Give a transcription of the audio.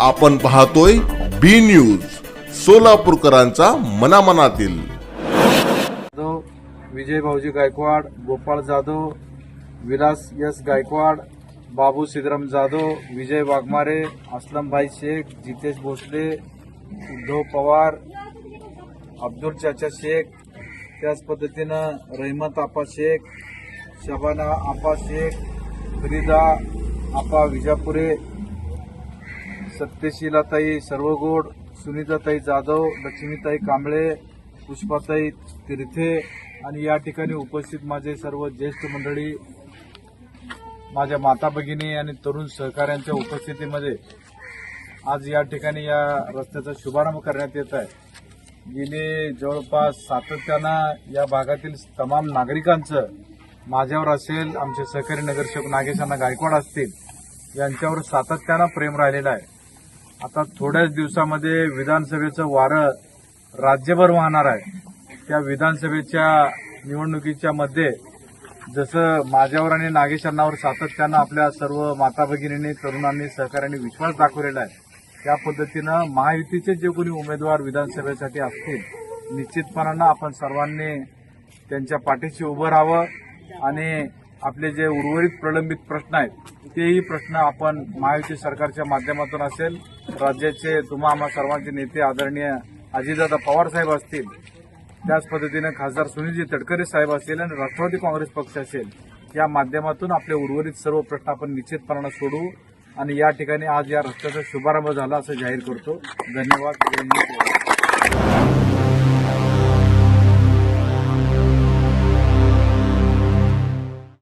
आपण पाहतोय बी न्यूज सोलापूरकरांचा मनामनातील. जाधव विजय भाऊजी गायकवाड गोपाळ जाधव विलास यस गायकवाड बाबू सिद्धराम जाधव विजय वाघमारे असलमभाई शेख जितेश भोसले उद्धव पवार अब्दुल चाचा शेख त्याच पद्धतीनं रहमत आपा शेख शबाना आपा शेख फरीदा आपा विजापुरे सत्यशीलाताई सर्वगोड सुनीताताई जाधव लक्ष्मीताई कांबळे पुष्पाताई तीर्थे आणि या ठिकाणी उपस्थित माझे सर्व ज्येष्ठ मंडळी माझ्या माता भगिनी आणि तरुण सहकाऱ्यांच्या उपस्थितीमध्ये आज या ठिकाणी या रस्त्याचा शुभारंभ करण्यात येत आहे. गेले जवळपास सातत्यानं या भागातील तमाम नागरिकांचं माझ्यावर असेल आमचे सहकारी नगरसेवक नागेशांना गायकवाड असतील यांच्यावर सातत्यानं प्रेम राहिलेलं आहे. आता थोड्याच दिवसामध्ये विधानसभेचं वारं राज्यभर वाहणार आहे. त्या विधानसभेच्या निवडणुकीच्या मध्ये जसं माझ्यावर आणि नागेश अण्णावर सातत्यानं आपल्या सर्व माता भगिनींनी तरुणांनी सहकार्याने विश्वास दाखवलेला आहे. त्या पद्धतीनं महायुतीचे जे कोणी उमेदवार विधानसभेसाठी असतील निश्चितपणानं आपण सर्वांनी त्यांच्या पाठीशी उभं राहावं आणि आपले जे उर्वरित प्रलंबित प्रश्न आहेत तेही प्रश्न आपण महायुती सरकारच्या माध्यमातून असेल राज्याचे तुम्हा आम्हा सर्वांचे नेते आदरणीय अजितदादा पवार साहेब असतील त्याच पद्धतीनं खासदार सुनीलजी तटकरे साहेब असतील आणि राष्ट्रवादी काँग्रेस पक्ष असेल या माध्यमातून आपले उर्वरित सर्व प्रश्न आपण निश्चितपणानं सोडवू आणि या ठिकाणी आज या रस्त्याचा शुभारंभ झाला असं जाहीर करतो. धन्यवाद.